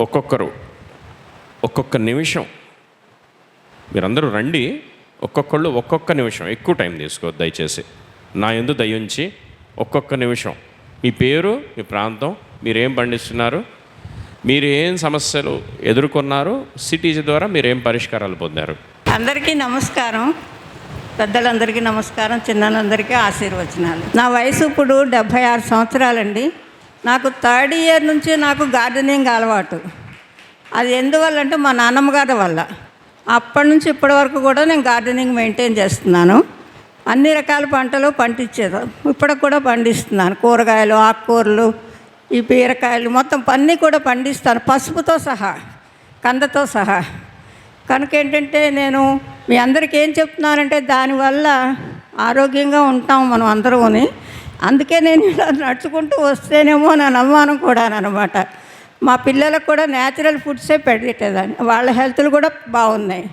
ఒక్కొక్కరు. ఒక్కొక్క నిమిషం. మీరందరూ రండి. ఒక్కొక్కళ్ళు ఒక్కొక్క నిమిషం. ఎక్కువ టైం తీసుకో దయచేసి. నా ఎందు దయించి ఒక్కొక్క నిమిషం. మీ పేరు మీ ప్రాంతం మీరేం పండిస్తున్నారు మీరు ఏం సమస్యలు ఎదుర్కొన్నారు సిటీజీ ద్వారా మీరు ఏం పరిష్కారాలు పొందారు? అందరికీ నమస్కారం. పెద్దలందరికీ నమస్కారం చిన్నలందరికీ ఆశీర్వచనాలు. నా వయసు ఇప్పుడు డెబ్భై ఆరు సంవత్సరాలండి. నాకు థర్డ్ ఇయర్ నుంచి నాకు గార్డెనింగ్ అలవాటు. అది ఎందువల్ల అంటే మా నాన్నమ్మగారి వల్ల. అప్పటి నుంచి ఇప్పటి వరకు కూడా నేను గార్డెనింగ్ మెయింటైన్ చేస్తున్నాను. అన్ని రకాల పంటలు పండించేది. ఇప్పటికి కూడా పండిస్తున్నాను. కూరగాయలు ఆకుకూరలు ఈ బీరకాయలు మొత్తం అన్నీ కూడా పండిస్తాను. పసుపుతో సహా కందతో సహా. కనుక ఏంటంటే నేను మీ అందరికీ ఏం చెప్తున్నానంటే దానివల్ల ఆరోగ్యంగా ఉంటాం మనం అందరూని. అందుకే నేను ఇలా నడుచుకుంటూ వస్తేనేమో నా అనుమానం కూడా అనమాట మా పిల్లలకు కూడా న్యాచురల్ ఫుడ్సే పెట్టేదాన్ని వాళ్ళ హెల్త్లు కూడా బాగున్నాయి.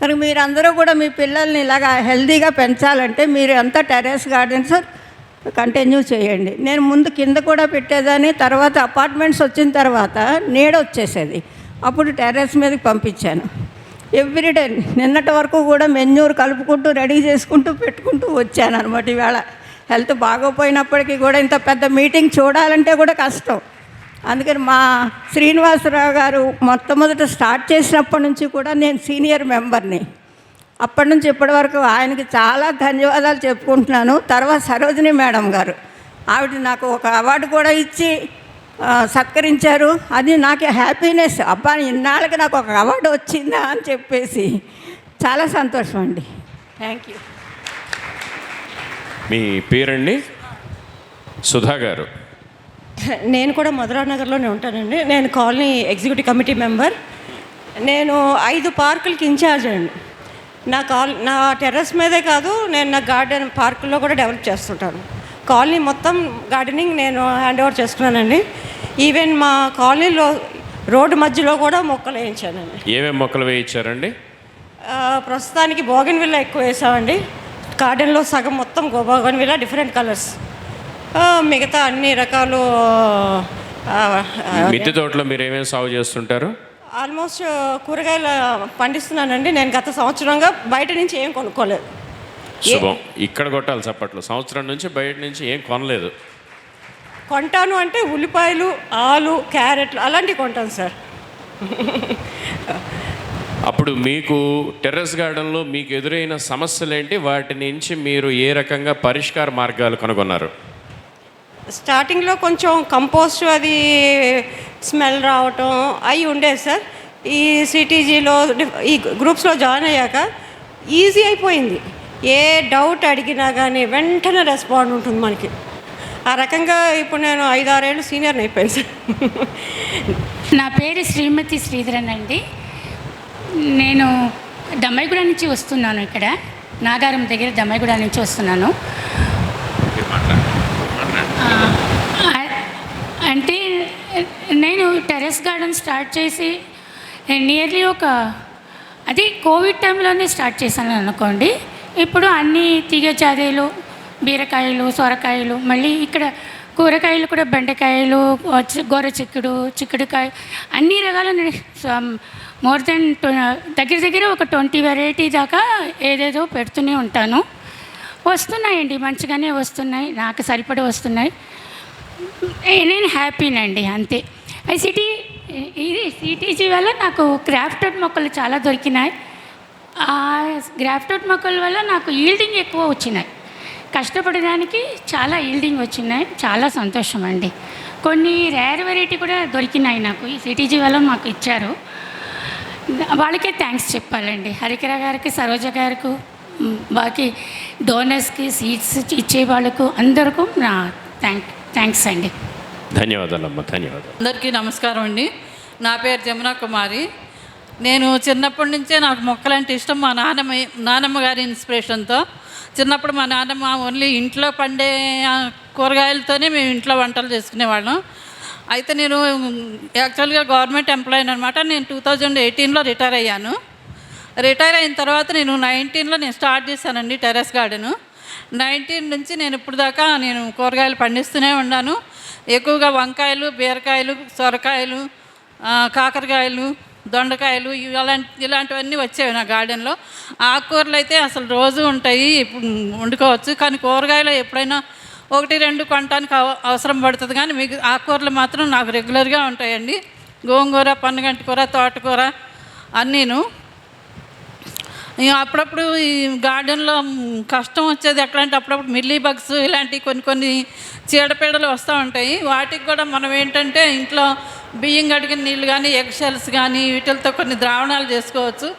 కనుక మీరందరూ కూడా మీ పిల్లల్ని ఇలాగా హెల్తీగా పెంచాలంటే మీరు అంతా టెర్రస్ గార్డెన్స్ కంటిన్యూ చేయండి. నేను ముందు కింద కూడా పెట్టేదాన్ని తర్వాత అపార్ట్మెంట్స్ వచ్చిన తర్వాత నీడ వచ్చేసేది. అప్పుడు టెర్రస్ మీదకి పంపించాను. ఎవ్రీడే నిన్నటి వరకు కూడా మెన్యూర్ కలుపుకుంటూ రెడీ చేసుకుంటూ పెట్టుకుంటూ వచ్చాను అనమాట ఇవాళ హెల్త్ బాగోపోయినప్పటికీ కూడా ఇంత పెద్ద మీటింగ్ చూడాలంటే కూడా కష్టం. అందుకని మా శ్రీనివాసరావు గారు మొట్టమొదట స్టార్ట్ చేసినప్పటి నుంచి కూడా నేను సీనియర్ మెంబర్ని. అప్పటి నుంచి ఇప్పటి వరకు ఆయనకి చాలా ధన్యవాదాలు చెప్పుకుంటున్నాను. తర్వాత సరోజిని మేడం గారు. ఆవిడ నాకు ఒక అవార్డు కూడా ఇచ్చి సత్కరించారు. అది నాకు హ్యాపీనెస్. అబ్బా ఇన్నాళ్ళకి నాకు ఒక అవార్డు వచ్చిందా అని చెప్పేసి చాలా సంతోషం అండి. Thank you. మీ పేరండి సుధా గారు. నేను కూడా మధురా నగర్లోనే ఉంటానండి. నేను కాలనీ ఎగ్జిక్యూటివ్ కమిటీ మెంబర్. నేను ఐదు పార్కులకి ఇన్ఛార్జ్ అండి. నా కాల్ నా టెర్రస్ మీదే కాదు నేను నా గార్డెన్ పార్కుల్లో కూడా డెవలప్ చేస్తుంటాను. కాలనీ మొత్తం గార్డెనింగ్ నేను హ్యాండ్ ఓవర్ చేసుకున్నానండి. ఈవెన్ మా కాలనీలో రోడ్డు మధ్యలో కూడా మొక్కలు వేయించానండి. ఏమేం మొక్కలు వేయించారండి? ప్రస్తుతానికి బోగన్ విల్ల ఎక్కువ వేసామండి. గార్డెన్లో సగం మొత్తం బోగన్ విల్ల డిఫరెంట్ కలర్స్. మిగతా అన్ని రకాలు మిద్దె తోటలో మీరు ఏమేమి సాగు చేస్తుంటారు? ఆల్మోస్ట్ కూరగాయలు పండిస్తున్నానండి. నేను గత సంవత్సరంగా బయట నుంచి ఏం కొనుక్కోలేదు. శుభం. ఇక్కడ కొట్టాలి చప్పట్లు. సంవత్సరం నుంచి బయట నుంచి ఏం కొనలేదు. కొంటాను అంటే ఉల్లిపాయలు ఆలు క్యారెట్లు అలాంటివి కొంటాను సార్. అప్పుడు మీకు టెర్రస్ గార్డెన్లో మీకు ఎదురైన సమస్యలు ఏంటి వాటి నుంచి మీరు ఏ రకంగా పరిష్కార మార్గాలు కనుగొన్నారు? స్టార్టింగ్లో కొంచెం కంపోస్ట్ అది స్మెల్ రావటం అవి ఉండేది సార్. ఈ సిటీజీలో ఈ గ్రూప్స్లో జాయిన్ అయ్యాక ఈజీ అయిపోయింది. ఏ డౌట్ అడిగినా కానీ వెంటనే రెస్పాండ్ ఉంటుంది మనకి. ఆ రకంగా ఇప్పుడు నేను ఐదారేళ్ళు సీనియర్ అయిపోయాను సార్. నా పేరు శ్రీమతి శ్రీధరన్ అండి. నేను దమ్మాయిగూడ నుంచి వస్తున్నాను ఇక్కడ. నాగారం దగ్గర దమ్మాయిగూడ నుంచి వస్తున్నాను ఆ, అంటే నేను టెర్రస్ గార్డెన్ స్టార్ట్ చేసి నియర్లీ ఒక అది కోవిడ్ టైంలోనే స్టార్ట్ చేశాను అనుకోండి. ఇప్పుడు అన్ని తీగ చాదీలు బీరకాయలు సొరకాయలు మళ్ళీ ఇక్కడ కూరగాయలు కూడా బెండకాయలు గోర చిక్కుడు చిక్కుడుకాయ అన్ని రకాల మోర్ దెన్ దగ్గర దగ్గర ఒక ట్వంటీ వెరైటీ దాకా ఏదేదో పెడుతూనే ఉంటాను. వస్తున్నాయండి మంచిగానే వస్తున్నాయి నాకు సరిపడి వస్తున్నాయి. నేను హ్యాపీనండి అంతే. సిటీ ఇది సిటీజీ వల్ల నాకు క్రాఫ్టెడ్ మొక్కలు చాలా దొరికినాయి. ఆ గ్రాఫ్టెడ్ మొక్కల వల్ల నాకు ఈల్డింగ్ ఎక్కువ వచ్చినాయి. కష్టపడడానికి చాలా ఈల్డింగ్ వచ్చినాయి. చాలా సంతోషం అండి. కొన్ని రేర్ వెరైటీ కూడా దొరికినాయి నాకు. ఈ సిటీజీ వల్ల మాకు ఇచ్చారు. వాళ్ళకే థ్యాంక్స్ చెప్పాలండి. హరికర గారికి సరోజ గారికి బాకీ డోనర్స్కి సీట్స్ ఇచ్చే వాళ్ళకు అందరికీ నా థ్యాంక్ థ్యాంక్స్ అండి. ధన్యవాదాలమ్మా ధన్యవాదాలు. అందరికీ నమస్కారం అండి. నా పేరు జమున కుమారి. నేను చిన్నప్పటి నుంచే నాకు మొక్కలంటే ఇష్టం మా నాన్నమ్మ నానమ్మ గారి ఇన్స్పిరేషన్తో. చిన్నప్పుడు మా నాన్నమ్మ ఓన్లీ ఇంట్లో పండే కూరగాయలతోనే మేము ఇంట్లో వంటలు చేసుకునేవాళ్ళం. అయితే నేను యాక్చువల్గా గవర్నమెంట్ ఎంప్లాయీ అనమాట నేను టూ థౌజండ్ ఎయిటీన్లో రిటైర్ అయ్యాను. రిటైర్ అయిన తర్వాత నేను నైన్టీన్లో నేను స్టార్ట్ చేశానండి టెర్రస్ గార్డెను. నైన్టీన్ నుంచి నేను ఇప్పుడు దాకా నేను కూరగాయలు పండిస్తూనే ఉన్నాను. ఎక్కువగా వంకాయలు బీరకాయలు సొరకాయలు కాకరకాయలు దొండకాయలు ఇవి అలాంటి ఇలాంటివన్నీ వచ్చేవి నా గార్డెన్లో. ఆకుకూరలు అయితే అసలు రోజు ఉంటాయి ఇప్పుడు వండుకోవచ్చు. కానీ కూరగాయలు ఎప్పుడైనా ఒకటి రెండు కొనటానికి అవ- అవసరం పడుతుంది. కానీ మీకు ఆకుకూరలు మాత్రం నాకు రెగ్యులర్గా ఉంటాయండి. గోంగూర పన్నగంటి కూర తోటకూర అన్నీను. అప్పుడప్పుడు ఈ గార్డెన్లో కష్టం వచ్చేది ఎక్కడంటే అప్పుడప్పుడు మిల్లీ బగ్స్ ఇలాంటి కొన్ని కొన్ని చీడపీడలు వస్తూ ఉంటాయి. వాటికి కూడా మనం ఏంటంటే ఇంట్లో బియ్యం కడిగిన నీళ్ళు కానీ ఎగ్షెల్స్ కానీ వీటితో కొన్ని ద్రావణాలు చేసుకోవచ్చు.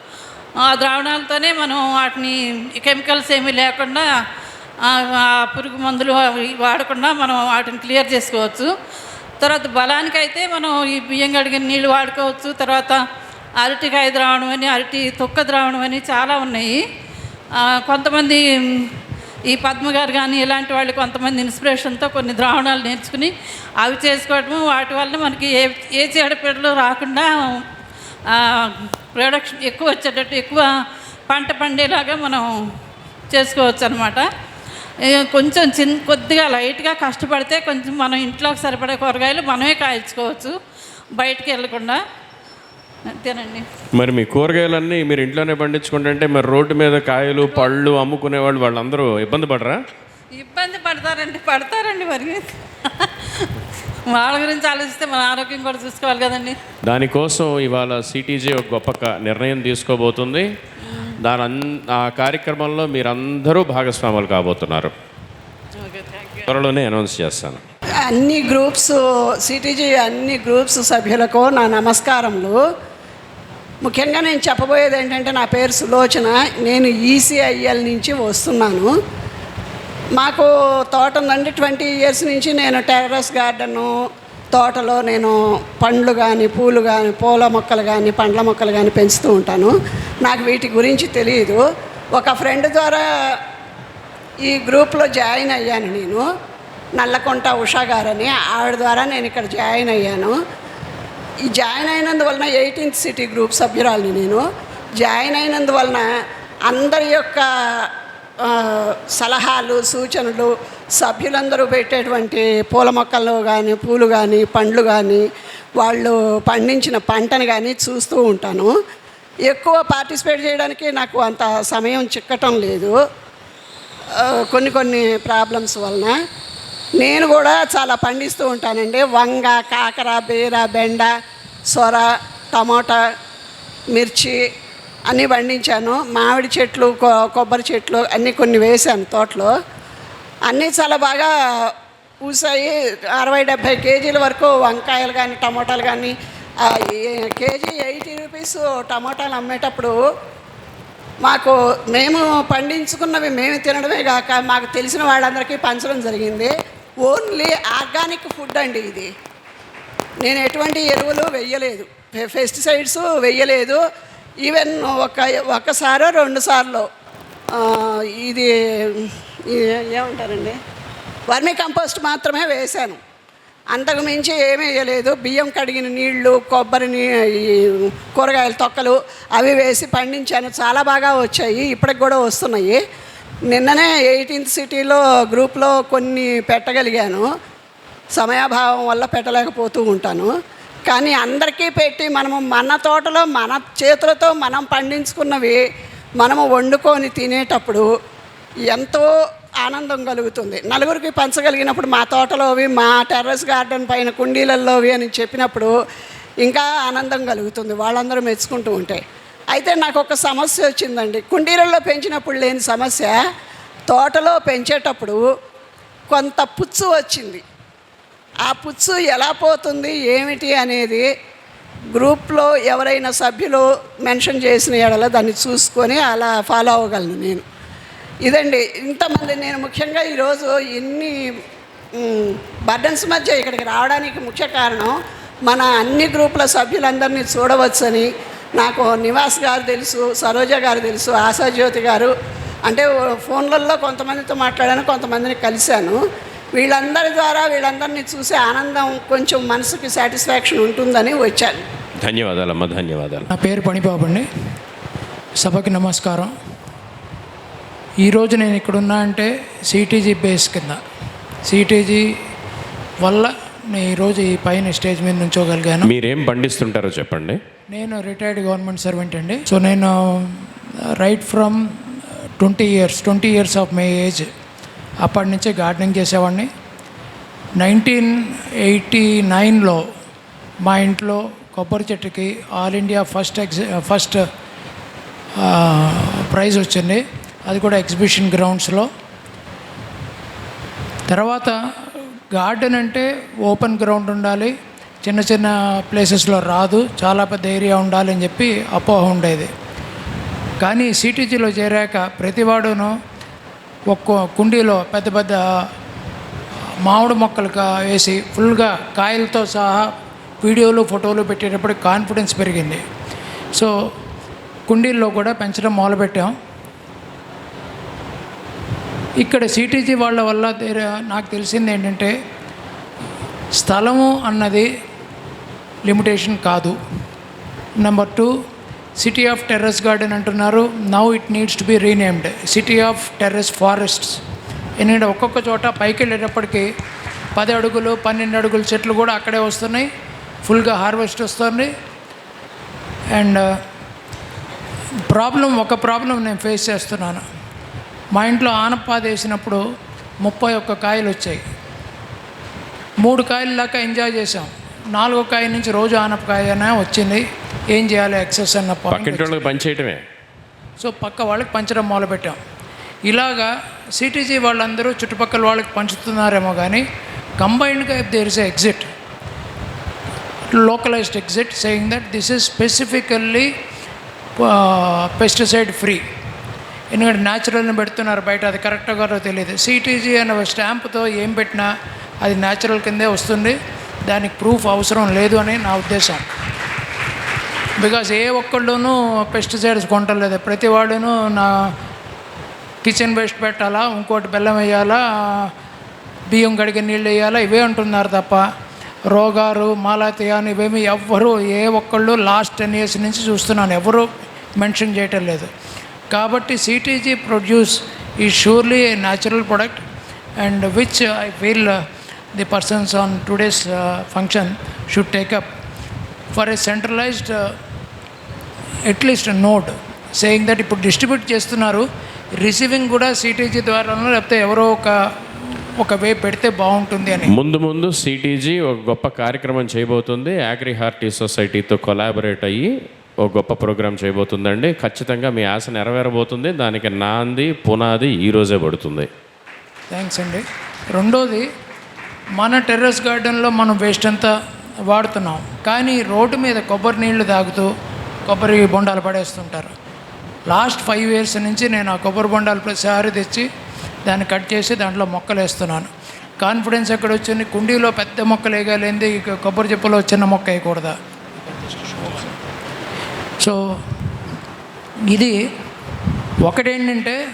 ఆ ద్రావణాలతోనే మనం వాటిని కెమికల్స్ ఏమీ లేకుండా ఆ పురుగు మందులు వాడకుండా మనం వాటిని క్లియర్ చేసుకోవచ్చు. తర్వాత బలానికైతే మనం ఈ బియ్యం కడిగిన నీళ్ళు వాడుకోవచ్చు. తర్వాత అరటికాయ ద్రావణం అని అరటి తొక్క ద్రావణం అని చాలా ఉన్నాయి. కొంతమంది ఈ పద్మ గారు కానీ ఇలాంటి వాళ్ళు కొంతమంది ఇన్స్పిరేషన్తో కొన్ని ద్రావణాలు నేర్చుకుని అవి చేసుకోవటము వాటి వల్ల మనకి ఏ ఏ చీడపీడలు రాకుండా ప్రొడక్షన్ ఎక్కువ వచ్చేటట్టు ఎక్కువ పంట పండేలాగా మనం చేసుకోవచ్చు అనమాట కొంచెం చిన్న కొద్దిగా లైట్గా కష్టపడితే కొంచెం మనం ఇంట్లోకి సరిపడే కూరగాయలు మనమే కాయించుకోవచ్చు బయటికి వెళ్ళకుండా. అంతేనండి. మరి మీ కూరగాయలన్నీ మీరు ఇంట్లోనే పండించుకుంటుంటే మరి రోడ్డు మీద కాయలు పళ్ళు అమ్ముకునే వాళ్ళు వాళ్ళందరూ ఇబ్బంది పడరా? ఇబ్బంది పడతారండి పడతారండి మరి. వాళ్ళ గురించి ఆలోచిస్తే మన ఆరోగ్యం కూడా చూసుకోవాలి కదండి. దానికోసం ఇవాళ సిటీజీ ఒక గొప్ప నిర్ణయం తీసుకోబోతుంది. దాని అన్ ఆ కార్యక్రమంలో మీరందరూ భాగస్వాములు కాబోతున్నారు. త్వరలోనే అనౌన్స్ చేస్తాను. అన్ని గ్రూప్స్ సిటీజీ అన్ని గ్రూప్స్ సభ్యులకు నా నమస్కారములు. ముఖ్యంగా నేను చెప్పబోయేది ఏంటంటే నా పేరు సులోచన. నేను ఈసీఐఎల్ నుంచి వస్తున్నాను. మాకు తోట ఉందండి. ట్వంటీ ఇయర్స్ నుంచి నేను టెర్రస్ గార్డెను తోటలో నేను పండ్లు కానీ పూలు కానీ పూల మొక్కలు కానీ పండ్ల మొక్కలు కానీ పెంచుతూ ఉంటాను. నాకు వీటి గురించి తెలియదు ఒక ఫ్రెండ్ ద్వారా ఈ గ్రూప్లో జాయిన్ అయ్యాను నేను. నల్లకొంట ఉషా గారని. ఆవిడ ద్వారా నేను ఇక్కడ జాయిన్ అయ్యాను. ఈ జాయిన్ అయినందువలన ఎయిటీన్త్ సిటీ గ్రూప్ సభ్యురాలిని నేను. జాయిన్ అయినందువలన అందరి యొక్క సలహాలు సూచనలు సభ్యులందరూ పెట్టేటువంటి పూల మొక్కలు కానీ పూలు కానీ పండ్లు కానీ వాళ్ళు పండించిన పంటను కానీ చూస్తూ ఉంటాను. ఎక్కువ పార్టిసిపేట్ చేయడానికి నాకు అంత సమయం చిక్కటం లేదు. కొన్ని కొన్ని ప్రాబ్లమ్స్ వలన. నేను కూడా చాలా పండిస్తూ ఉంటానండి. వంగ కాకర బీర బెండ సొర టమోటా మిర్చి అన్నీ పండించాను. మామిడి చెట్లు కొబ్బరి చెట్లు అన్నీ కొన్ని వేశాను తోటలో. అన్నీ చాలా బాగా పూసాయి. అరవై డెబ్భై కేజీల వరకు వంకాయలు కానీ టమోటాలు కానీ కేజీ ఎయిటీ రూపీస్ టమోటాలు అమ్మేటప్పుడు మాకు మేము పండించుకున్నవి మేము తినడమే కాక మాకు తెలిసిన వాళ్ళందరికీ పంచడం జరిగింది. ఓన్లీ ఆర్గానిక్ ఫుడ్ అండి ఇది. నేను ఎటువంటి ఎరువులు వెయ్యలేదు. పెస్టిసైడ్స్ వెయ్యలేదు. ఈవెన్ ఒక ఒకసారో రెండు సార్లు. ఇది ఏమంటారండి? వర్మి కంపోస్ట్ మాత్రమే వేశాను. అంతకు మించి ఏమీ వేయలేదు. బియ్యం కడిగిన నీళ్ళు కొబ్బరి నీ కూరగాయల తొక్కలు అవి వేసి పండించాను. చాలా బాగా వచ్చాయి. ఇప్పటికి కూడా వస్తున్నాయి. నిన్ననే ఎయిటీన్త్ సిటీలో గ్రూప్లో కొన్ని పెట్టగలిగాను. సమయాభావం వల్ల పెట్టలేకపోతూ ఉంటాను. కానీ అందరికీ పెట్టి మనము మన తోటలో మన చేతులతో మనం పండించుకున్నవి మనము వండుకొని తినేటప్పుడు ఎంతో ఆనందం కలుగుతుంది. నలుగురికి పంచగలిగినప్పుడు మా తోటలోవి మా టెర్రస్ గార్డెన్ పైన కుండీలలోవి అని చెప్పినప్పుడు ఇంకా ఆనందం కలుగుతుంది. వాళ్ళందరూ మెచ్చుకుంటూ ఉంటాయి అయితే నాకు ఒక సమస్య వచ్చిందండి. కుండీలలో పెంచినప్పుడు లేని సమస్య తోటలో పెంచేటప్పుడు కొంత పుచ్చు వచ్చింది. ఆ పుచ్చు ఎలా పోతుంది ఏమిటి అనేది గ్రూప్లో ఎవరైనా సభ్యులు మెన్షన్ చేసిన ఎడల దాన్ని చూసుకొని అలా ఫాలో అవ్వగలను నేను. ఇదండి ఇంతమంది నేను ముఖ్యంగా ఈరోజు ఎన్ని బర్డన్స్ మధ్య ఇక్కడికి రావడానికి ముఖ్య కారణం మన అన్ని గ్రూపుల సభ్యులందరినీ చూడవచ్చని నాకు నివాస్ గారు తెలుసు సరోజ గారు తెలుసు ఆశాజ్యోతి గారు. అంటే ఫోన్లలో కొంతమందితో మాట్లాడాను కొంతమందిని కలిశాను. వీళ్ళందరి ద్వారా వీళ్ళందరినీ చూసే ఆనందం కొంచెం మనసుకి సాటిస్ఫాక్షన్ ఉంటుందని వచ్చాను. ధన్యవాదాలమ్మా ధన్యవాదాలు. నా పేరు పణిబాబు అండి. సభకి నమస్కారం. ఈరోజు నేను ఇక్కడున్నా అంటే సిటీజీ బేస్ కింద. సిటీజీ వల్ల నేను ఈరోజు ఈ పైన స్టేజ్ మీద నుంచోగలిగాను. మీరేం పండిస్తుంటారో చెప్పండి. నేను రిటైర్డ్ గవర్నమెంట్ సర్వెంట్ అండి. సో నేను right from twenty years twenty years of my age అప్పటి నుంచే గార్డెనింగ్ చేసేవాడిని. నైన్టీన్ ఎయిటీ నైన్లో మా ఇంట్లో కొబ్బరి చెట్టుకి ఆల్ ఇండియా ఫస్ట్ ఎగ్జి ఫస్ట్ ప్రైజ్ వచ్చింది. అది కూడా ఎగ్జిబిషన్ గ్రౌండ్స్లో తర్వాత గార్డెన్ అంటే ఓపెన్ గ్రౌండ్ ఉండాలి. చిన్న చిన్న ప్లేసెస్లో రాదు. చాలా పెద్ద ఏరియా ఉండాలని చెప్పి అపోహ ఉండేది. కానీ సిటీజీలో చేరాక ప్రతివాడును ఒక్కో కుండీలో పెద్ద పెద్ద మామిడి మొక్కలు వేసి ఫుల్గా కాయలతో సహా వీడియోలు ఫోటోలు పెట్టేటప్పుడు కాన్ఫిడెన్స్ పెరిగింది. సో కుండీల్లో కూడా పెంచడం మొదలుపెట్టాం. ఇక్కడ సిటీజీ వాళ్ళ వల్ల నాకు తెలిసింది ఏంటంటే స్థలము అన్నది లిమిటేషన్ కాదు. Number two city of terrace garden అంటున్నారు. Now it needs to be renamed city of terrace forests ఎందుకంటే ఒక్కొక్క చోట పైకి వెళ్ళేటప్పటికి పది అడుగులు పన్నెండు అడుగుల చెట్లు కూడా అక్కడే వస్తున్నాయి. ఫుల్గా హార్వెస్ట్ వస్తుంది. అండ్ ప్రాబ్లం uh, ఒక ప్రాబ్లం నేను ఫేస్ చేస్తున్నాను. మా ఇంట్లో ఆనపాది వేసినప్పుడు ముప్పై ఒక్క కాయలు వచ్చాయి. మూడు కాయల దాకా ఎంజాయ్ చేసాం నాలుగో కాయ నుంచి రోజు ఆనపకాయనే వచ్చింది. ఏం చేయాలి? ఎక్సెస్ అన్న పక్కింటి వాళ్ళకి పనిచేయటమే సో పక్క వాళ్ళకి పంచడం మొదలుపెట్టాం. ఇలాగా సిటీజీ వాళ్ళందరూ చుట్టుపక్కల వాళ్ళకి పంచుతున్నారేమో కానీ కంబైన్డ్గా there is exit localized exit saying that this is specifically uh, pesticide free. ఎందుకంటే న్యాచురల్ని పెడుతున్నారు బయట అది కరెక్ట్గా తెలియదు సిటీజీ అనే స్టాంప్తో ఏం పెట్టినా అది న్యాచురల్ కిందే వస్తుంది. దానికి ప్రూఫ్ అవసరం లేదు అని నా ఉద్దేశం. బికాజ్ ఏ ఒక్కళ్ళునూ పెస్టిసైడ్స్ కొంటలేదు ప్రతి వాడును నా కిచెన్ వేస్ట్ పెట్టాలా ఇంకోటి బెల్లం వేయాలా బియ్యం కడిగే నీళ్ళు వేయాలా ఇవే అంటున్నారు తప్ప. రోగాలు మాలాతియాని ఇవేమి ఎవ్వరు ఏ ఒక్కళ్ళు లాస్ట్ టెన్ ఇయర్స్ నుంచి చూస్తున్నాను. ఎవరు మెన్షన్ చేయటం లేదు. కాబట్టి CTG produce is surely a natural product and which I feel the persons on today's function should take up for a centralized at least note saying that ఇప్పుడు distribute చేస్తున్నారు receiving కూడా CTG ద్వారానో లేకపోతే ఎవరో ఒక ఒక వే పెడితే బాగుంటుంది అని. ముందు ముందు సిటీజీ ఒక గొప్ప కార్యక్రమం చేయబోతుంది. అగ్రి హార్టీ సొసైటీతో కొలాబరేట్ అయ్యి ఒక గొప్ప ప్రోగ్రాం చేయబోతుందండి. ఖచ్చితంగా మీ ఆశ నెరవేరబోతుంది. దానికి నాంది పునాది ఈ రోజే పడుతుంది. థ్యాంక్స్ అండి. రెండోది మన టెర్రస్ గార్డెన్లో మనం వేస్ట్ అంతా వాడుతున్నాం. కానీ రోడ్డు మీద కొబ్బరి నీళ్ళు తాగుతూ కొబ్బరి బొండాలు పడేస్తుంటారు. లాస్ట్ ఫైవ్ ఇయర్స్ నుంచి నేను ఆ కొబ్బరి బొండాలు ప్రతిసారి తెచ్చి దాన్ని కట్ చేసి దాంట్లో మొక్కలు వేస్తున్నాను. కాన్ఫిడెన్స్ ఎక్కడ వచ్చింది? కుండీలో పెద్ద మొక్కలు వేయగలిగింది కొబ్బరి చెప్పులో చిన్న మొక్క వేయకూడదా? సో ఇది ఒకటేంటంటే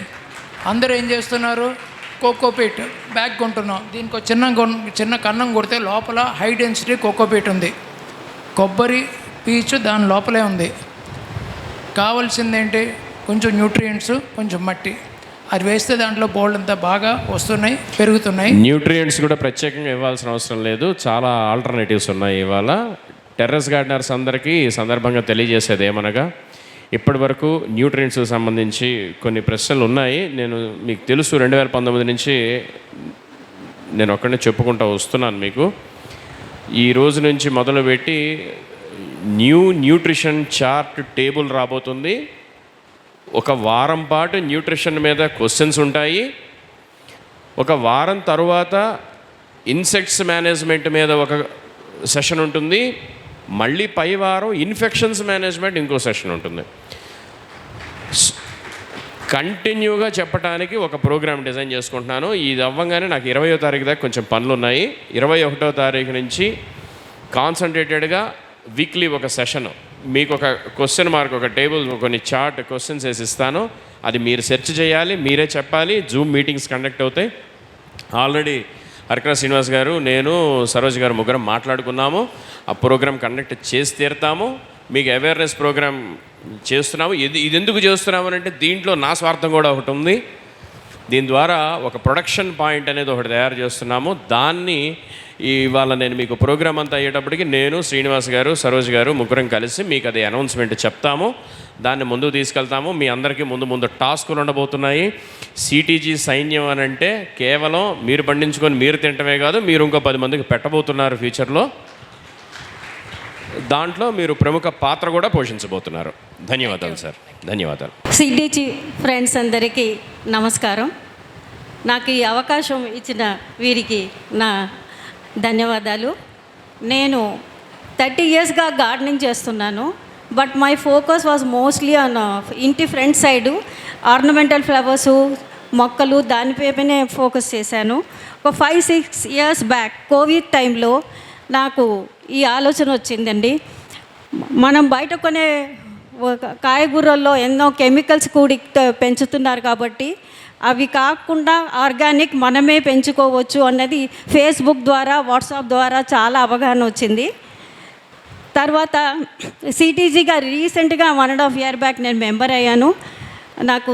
అందరూ ఏం చేస్తున్నారు? కోకోపీట్ బ్యాగ్ కొంటున్నాం. దీనికి ఒక చిన్న చిన్న కన్నం కొడితే లోపల హై డెన్సిటీ కోకోపీట్ ఉంది. కొబ్బరి పీచు దాని లోపలే ఉంది. కావాల్సింది ఏంటి కొంచెం న్యూట్రియంట్స్ కొంచెం మట్టి. అది వేస్తే దాంట్లో బోల్డ్ అంతా బాగా వస్తున్నాయి పెరుగుతున్నాయి. న్యూట్రియంట్స్ కూడా ప్రత్యేకంగా ఇవ్వాల్సిన అవసరం లేదు. చాలా ఆల్టర్నేటివ్స్ ఉన్నాయి ఇవాళ. టెర్రస్ గార్డెనర్స్ అందరికీ ఈ సందర్భంగా తెలియజేసేది ఏమనగా ఇప్పటి వరకు న్యూట్రియంట్స్కి సంబంధించి కొన్ని ప్రశ్నలు ఉన్నాయి. నేను మీకు తెలుసు రెండు వేల పంతొమ్మిది నుంచి నేను ఒక్కడనే చెప్పుకుంటూ వస్తున్నాను మీకు. ఈ రోజు నుంచి మొదలుపెట్టి న్యూ న్యూట్రిషన్ చార్ట్ టేబుల్ రాబోతుంది. ఒక వారం పాటు న్యూట్రిషన్ మీద క్వశ్చన్స్ ఉంటాయి. ఒక వారం తరువాత ఇన్సెక్ట్స్ మేనేజ్మెంట్ మీద ఒక సెషన్ ఉంటుంది. మళ్ళీ పై వారం ఇన్ఫెక్షన్స్ మేనేజ్మెంట్ ఇంకో సెషన్ ఉంటుంది. కంటిన్యూగా చెప్పడానికి ఒక ప్రోగ్రామ్ డిజైన్ చేసుకుంటున్నాను. ఇది అవ్వగానే నాకు ఇరవయో తారీఖు దాకా కొంచెం పనులు ఉన్నాయి ఇరవై ఒకటో తారీఖు నుంచి కాన్సన్ట్రేటెడ్గా వీక్లీ ఒక సెషన్ మీకు ఒక క్వశ్చన్ మార్క్ ఒక టేబుల్ కొన్ని చార్ట్ క్వశ్చన్స్ వేసి ఇస్తాను అది మీరు సెర్చ్ చేయాలి మీరే చెప్పాలి. జూమ్ మీటింగ్స్ కండక్ట్ అవుతాయి. ఆల్రెడీ హరికృష్ణ శ్రీనివాస్ గారు నేను సరోజ్ గారు ముగ్గురం మాట్లాడుకున్నాము. ఆ ప్రోగ్రామ్ కండక్ట్ చేసి తీరుతాము. మీకు అవేర్నెస్ ప్రోగ్రామ్ చేస్తున్నాము. ఇది ఇది ఎందుకు చేస్తున్నాము అంటే దీంట్లో నా స్వార్థం కూడా ఒకటి ఉంది. దీని ద్వారా ఒక ప్రొడక్షన్ పాయింట్ అనేది ఒకటి తయారు చేస్తున్నాము. దాన్ని ఇవాళ నేను మీకు ప్రోగ్రామ్ అంతా అయ్యేటప్పటికి నేను శ్రీనివాస్ గారు సరోజ్ గారు ముగ్గురం కలిసి మీకు అది అనౌన్స్మెంట్ చెప్తాము. దాన్ని ముందుకు తీసుకెళ్తాము. మీ అందరికీ ముందు ముందు టాస్కులు ఉండబోతున్నాయి. సిటీజీ సైన్యం అని అంటే కేవలం మీరు పండించుకొని మీరు తింటమే కాదు మీరు ఇంకో పది మందికి పెట్టబోతున్నారు ఫ్యూచర్లో. దాంట్లో మీరు ప్రముఖ పాత్ర కూడా పోషించబోతున్నారు. ధన్యవాదాలు సార్. ధన్యవాదాలు. సిటీజీ ఫ్రెండ్స్ అందరికీ నమస్కారం. నాకు ఈ అవకాశం ఇచ్చిన వీరికి నా ధన్యవాదాలు. నేను థర్టీ ఇయర్స్గా గార్డెనింగ్ చేస్తున్నాను. But my focus was mostly on ఇంటి ఫ్రంట్ సైడు ఆర్నమెంటల్ ఫ్లవర్స్ మొక్కలు దానిపైనే ఫోకస్ చేశాను. ఒక five six years back Covid టైంలో నాకు ఈ ఆలోచన వచ్చిందండి. మనం బయట కొనే కాయగూరల్లో ఎన్నో కెమికల్స్ కూడి పెంచుతున్నారు కాబట్టి అవి కాకుండా ఆర్గానిక్ మనమే పెంచుకోవచ్చు అన్నది ఫేస్బుక్ ద్వారా వాట్సాప్ ద్వారా చాలా అవగాహన వచ్చింది. తర్వాత సిటీజీగా రీసెంట్గా one and half year back నేను మెంబర్ అయ్యాను. నాకు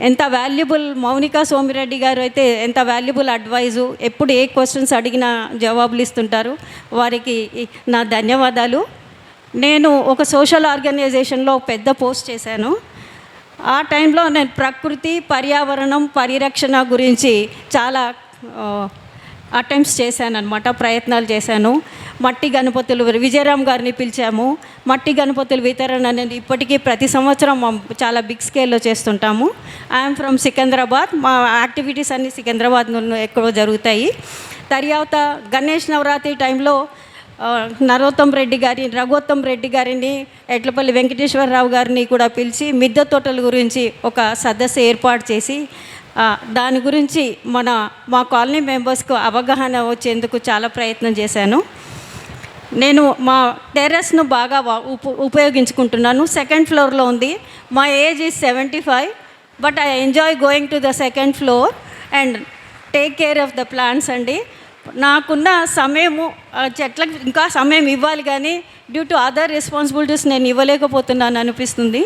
ఎంత వాల్యుబుల్ మౌనికా సోమిరెడ్డి గారు అయితే ఎంత వాల్యుబుల్ అడ్వైజు ఎప్పుడు ఏ క్వశ్చన్స్ అడిగినా జవాబులు ఇస్తుంటారు. వారికి నా ధన్యవాదాలు. నేను ఒక సోషల్ ఆర్గనైజేషన్లో పెద్ద పోస్ట్ చేశాను. ఆ టైంలో నేను ప్రకృతి పర్యావరణం పరిరక్షణ గురించి చాలా అటెంప్ట్స్ చేశాను అనమాట ప్రయత్నాలు చేశాను. మట్టి గణపతులు విజయరామ్ గారిని పిలిచాము. మట్టి గణపతుల వితరణ అనేది ఇప్పటికీ ప్రతి సంవత్సరం మా చాలా బిగ్ స్కేల్లో చేస్తుంటాము. I'm from Secunderabad. మా యాక్టివిటీస్ అన్నీ సికింద్రాబాద్ ఎక్కడో జరుగుతాయి. తర్వాత గణేష్ నవరాత్రి టైంలో నరోత్తం రెడ్డి గారి రఘోత్తం రెడ్డి గారిని ఎట్లపల్లి వెంకటేశ్వరరావు గారిని కూడా పిలిచి మిద్దె తోటల గురించి ఒక సదస్సు ఏర్పాటు చేసి దాని గురించి మన మా కాలనీ మెంబర్స్కు అవగాహన వచ్చేందుకు చాలా ప్రయత్నం చేశాను. నేను మా టెర్రస్ను బాగా ఉప ఉపయోగించుకుంటున్నాను. సెకండ్ ఫ్లోర్లో ఉంది. మా age is seventy five but I enjoy going to the second floor and take care of the plants అండి. నాకున్న సమయము చెట్లకు ఇంకా సమయం ఇవ్వాలి కానీ డ్యూ టు అదర్ రెస్పాన్సిబిలిటీస్ నేను ఇవ్వలేకపోతున్నాను అనిపిస్తుంది.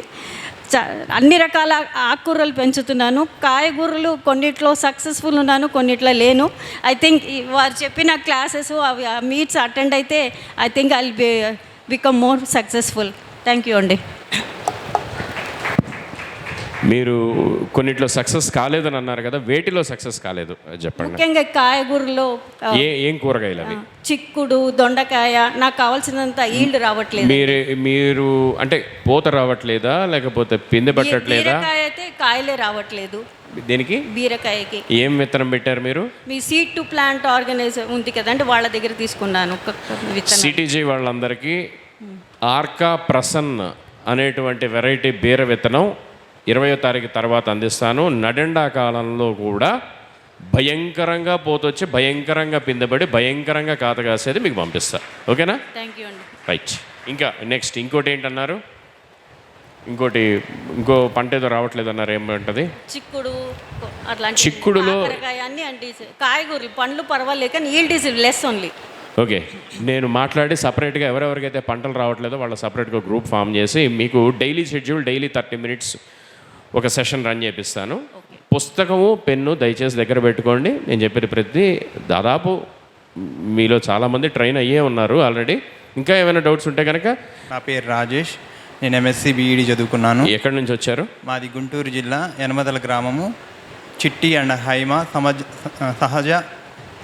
అన్ని రకాల ఆకుకూరలు పెంచుతున్నాను. కాయగూరలు కొన్నిట్లో సక్సెస్ఫుల్ ఉన్నాను కొన్నిట్లో లేను. ఐ థింక్ వారు చెప్పిన క్లాసెస్ అవి మీట్స్ అటెండ్ అయితే I think I be become more successful thank you అండి. మీరు కొన్నిట్లో సక్సెస్ కాలేదని అన్నారు కదా వేటిలో సక్సెస్ కాలేదు? చెప్పండి. ముఖ్యంగా కాయగూరలో ఏ ఏం కూరగాయలు అవి? చిక్కుడు దొండకాయ నాకు కావాల్సినంత ఈల్డ్ రావట్లేదు మీరు మీరు అంటే పూత రావట్లేదా లేకపోతే పిందె పట్టట్లేదా? బీరకాయ అయితే కాయలే రావట్లేదు. దేనికి? బీరకాయకి. ఏం విత్తనం పెట్టారు మీరు? మీ సీడ్ టు ప్లాంట్ ఆర్గనైజర్ ఉంది కదండి వాళ్ళ దగ్గర తీసుకున్నాను ఒక విత్తనం. సిటీజీ వాళ్ళందరికీ ఆర్కా ప్రసన్న అనేటువంటి వెరైటీ బీర విత్తనం ఇరవయో తారీఖు తర్వాత అందిస్తాను. నడెండా కాలంలో కూడా భయంకరంగా పోతొచ్చి భయంకరంగా పిందబడి భయంకరంగా కాత కాసేది మీకు పంపిస్తా. ఓకేనా? థ్యాంక్ యూ అండి. రైట్ ఇంకా నెక్స్ట్ ఇంకోటి ఏంటన్నారు? ఇంకోటి ఇంకో పంట ఏదో రావట్లేదు అన్నారు ఏమంటది చిక్కుడు అట్లాంటి చిక్కుడులో- కాకరకాయ అన్ని అంటే కాయగూరలు పండ్లు పర్వాలేదు కానీ yield is less only okay. నేను మాట్లాడి సపరేట్గా ఎవరెవరికైతే పంటలు రావట్లేదో వాళ్ళ సపరేట్గా గ్రూప్ ఫామ్ చేసి మీకు daily schedule daily thirty minutes ఒక సెషన్ రన్ చేపిస్తాను. పుస్తకము పెన్ను దయచేసి దగ్గర పెట్టుకోండి. నేను చెప్పేది ప్రతి దాదాపు మీలో చాలామంది ట్రైన్ అయ్యే ఉన్నారు ఆల్రెడీ. ఇంకా ఏమైనా డౌట్స్ ఉంటే కనుక నా పేరు రాజేష్. నేను ఎంఎస్సి బీఈడి చదువుకున్నాను. ఎక్కడి నుంచి వచ్చారు? మాది గుంటూరు జిల్లా యనమదల గ్రామము. చిట్టి అండ్ హైమ సమజ సహజ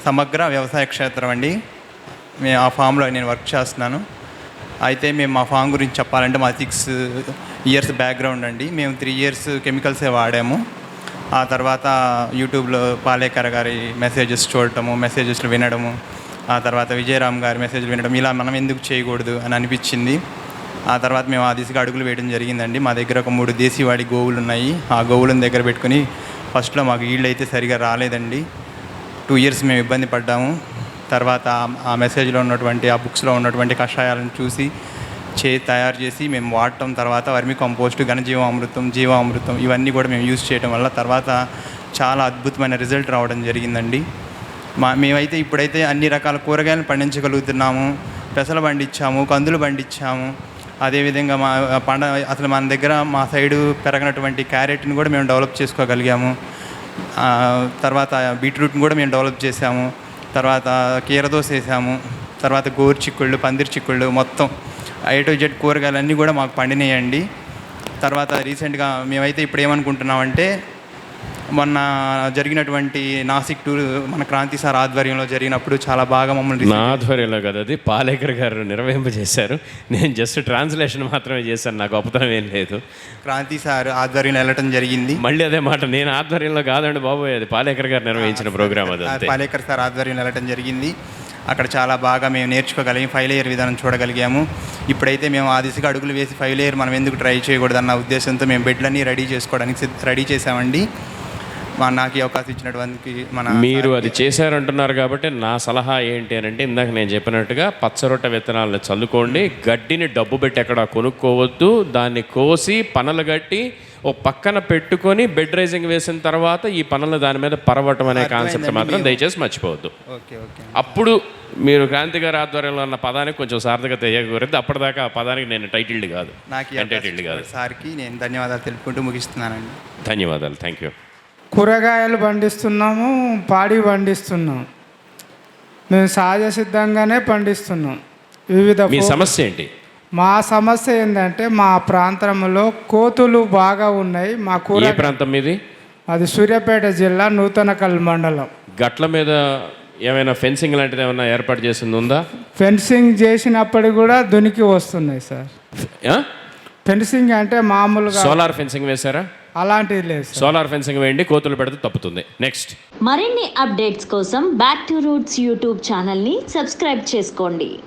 సమగ్ర వ్యవసాయ క్షేత్రం అండి. మేము ఆ ఫామ్లో నేను వర్క్ చేస్తున్నాను. అయితే మేము మా ఫామ్ గురించి చెప్పాలంటే మా సిక్స్ ఇయర్స్ బ్యాక్గ్రౌండ్ అండి. మేము త్రీ ఇయర్స్ కెమికల్సే వాడాము. ఆ తర్వాత యూట్యూబ్లో పాలేకర్ గారి మెసేజెస్ చూడటము మెసేజెస్లు వినడము ఆ తర్వాత విజయరామ్ గారి మెసేజ్లు వినడం ఇలా మనం ఎందుకు చేయకూడదు అని అనిపించింది. ఆ తర్వాత మేము ఆ దిశగా అడుగులు వేయడం జరిగిందండి. మా దగ్గర ఒక మూడు దేశీవాడి గోవులు ఉన్నాయి. ఆ గోవులను దగ్గర పెట్టుకుని ఫస్ట్లో మాకు ఈళ్ళు అయితే సరిగా రాలేదండి. టూ ఇయర్స్ మేము ఇబ్బంది పడ్డాము. తర్వాత ఆ- ఆ మెసేజ్లో ఉన్నటువంటి ఆ బుక్స్లో ఉన్నటువంటి కషాయాలను చూసి చే తయారు చేసి మేము వాడటం తర్వాత వర్మి కంపోస్ట్ ఘనజీవామృతం జీవామృతం ఇవన్నీ కూడా మేము యూజ్ చేయడం వల్ల తర్వాత చాలా అద్భుతమైన రిజల్ట్ రావడం జరిగిందండి. మా మేమైతే ఇప్పుడైతే అన్ని రకాల కూరగాయలను పండించగలుగుతున్నాము. పెసలు పండించాము కందులు పండించాము. అదేవిధంగా మా పండ అసలు మన దగ్గర మా సైడు పెరగనటువంటి క్యారెట్ని కూడా మేము డెవలప్ చేసుకోగలిగాము. తర్వాత బీట్రూట్ని కూడా మేము డెవలప్ చేసాము తర్వాత కీరదోసేసాము తర్వాత గోరు చిక్కుళ్ళు పందిరి చిక్కుళ్ళు మొత్తం ఏ టు జెడ్ కూరగాయలన్నీ కూడా మాకు పండినాయండి. తర్వాత రీసెంట్గా మేమైతే ఇప్పుడు ఏమనుకుంటున్నామంటే మొన్న జరిగినటువంటి నాసిక్ టూర్ మన క్రాంతి సార్ ఆధ్వర్యంలో జరిగినప్పుడు చాలా బాగా మమ్మల్ని నా ఆధ్వర్యంలో కదా అది. పాలేకర్ గారు నిర్వహింపజేశారు నేను జస్ట్ ట్రాన్స్లేషన్ మాత్రమే చేశాను. నాకు గొప్పతనం ఏం లేదు. క్రాంతి సార్ ఆధ్వర్యంలో వెళ్ళటం జరిగింది. మళ్ళీ అదే మాట. నేను ఆధ్వర్యంలో కాదండి బాబు అది పాలేకర్ గారు నిర్వహించిన ప్రోగ్రామ్ అది పాలేకర్ సార్ ఆధ్వర్యంలో వెళ్ళటం జరిగింది. అక్కడ చాలా బాగా మేము నేర్చుకోగలిగాం ఫైవ్ లేయర్ విధానం చూడగలిగాము. ఇప్పుడైతే మేము ఆ దిశగా అడుగులు వేసి ఫైవ్ లేయర్ మనం ఎందుకు ట్రై చేయకూడదు అన్న ఉద్దేశంతో మేము బెడ్లన్నీ రెడీ చేసుకోవడానికి సిద్ధ- రెడీ చేసామండి మా నాకు అవకాశం ఇచ్చినటువంటి మన మీరు అది చేశారంటున్నారు కాబట్టి నా సలహా ఏంటి అని అంటే ఇందాక నేను చెప్పినట్టుగా పచ్చరొట్ట విత్తనాలను చల్లుకోండి గడ్డిని డబ్బు పెట్టి ఎక్కడ కొనుక్కోవద్దు దాన్ని కోసి పనలు కట్టి ఓ పక్కన పెట్టుకొని బెడ్ రైజింగ్ వేసిన తర్వాత ఈ పనులు దాని మీద పరవటం అనే కాన్సెప్ట్ మాత్రం దయచేసి మర్చిపోవద్దు. Okay okay. అప్పుడు మీరు క్రాంతి గారి ఆధ్వర్యంలో ఉన్న పదానికి కొంచెం సార్థకత చేయకూడదు అప్పటిదాకా ఆ పదానికి నేను టైటిల్డ్ కాదు. కాదు. సార్కి నేను ధన్యవాదాలు తెలుపుకుంటూ ముగిస్తున్నానండి. ధన్యవాదాలు. Thank you. కూరగాయలు పండిస్తున్నాము పాడి పండిస్తున్నాం. మేము సహజ సిద్ధంగానే పండిస్తున్నాం. వివిధ మీ సమస్య ఏంటి? మా సమస్య ఏంటంటే మా ప్రాంతంలో కోతులు బాగా ఉన్నాయి. మా ఏ కూర ప్రాంతం మీది? అది సూర్యాపేట జిల్లా నూతనకల్ మండలం. గట్ల మీద ఏమైనా ఫెన్సింగ్ లాంటిది ఏమైనా ఏర్పాటు చేసింది ఉందా? ఫెన్సింగ్ చేసినప్పటికి కూడా దునికి వస్తున్నాయి సార్. ఆ? ఫెన్సింగ్ అంటే మామూలుగా సోలార్ ఫెన్సింగ్ వేశారా? అలాంటిది లేదు సార్. సోలార్ ఫెన్సింగ్ వేయండి కోతులు పెడితే తప్పుతుంది. నెక్స్ట్. మరిన్ని అప్డేట్స్ కోసం బ్యాక్ టు రూట్స్ యూట్యూబ్ ఛానల్ని సబ్స్క్రైబ్ చేసుకోండి.